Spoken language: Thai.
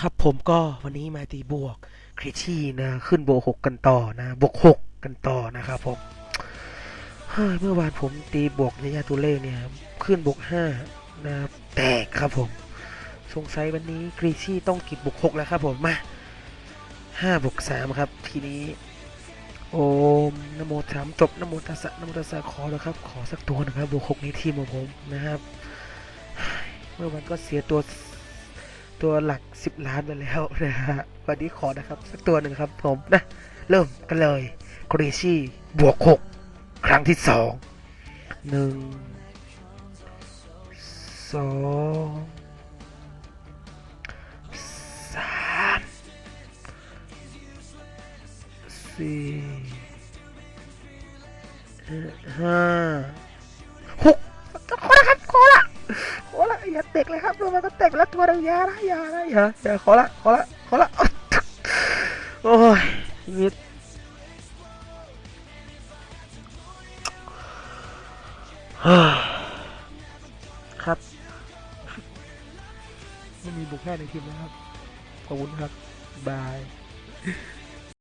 ครับผมก็วันนี้มาตีบวกคริชี่นะ ขึ้นบวกหกกันต่อนะ บวกหกกันต่อนะครับผมเมื่อวานผมตีบวกยายาตุเล่เนี่ย ขึ้นบวกห้านะแตกครับผม สงสัยวันนี้คริชชี่ต้องกิดบวกหกแล้วครับผมมาห้าบวกสามครับ ทีนี้ โอมนโมสามจบนโมตัสสะนโมตัสสะขอแล้วครับ ขอสักตัวนะครับบวกหกในทีมของผมนะครับ เมื่อวันก็เสียตัว ตัวหลักสิบล้านไปแล้วนะฮะวันนี้ขอนะครับ สักตัวหนึ่งครับผมนะ เริ่มกันเลยครีชี่บวกหกครั้งที่สองหนึ่งสองสามสี่ห้า กเลยครับตัวมันก็เตกแล้วตัวเรายาละยาละย่าอย่าขอละขอละขอละโอ้ยชีวิตครับไม่มีบุกแค่ในทีมนะครับขอบคุณครับบาย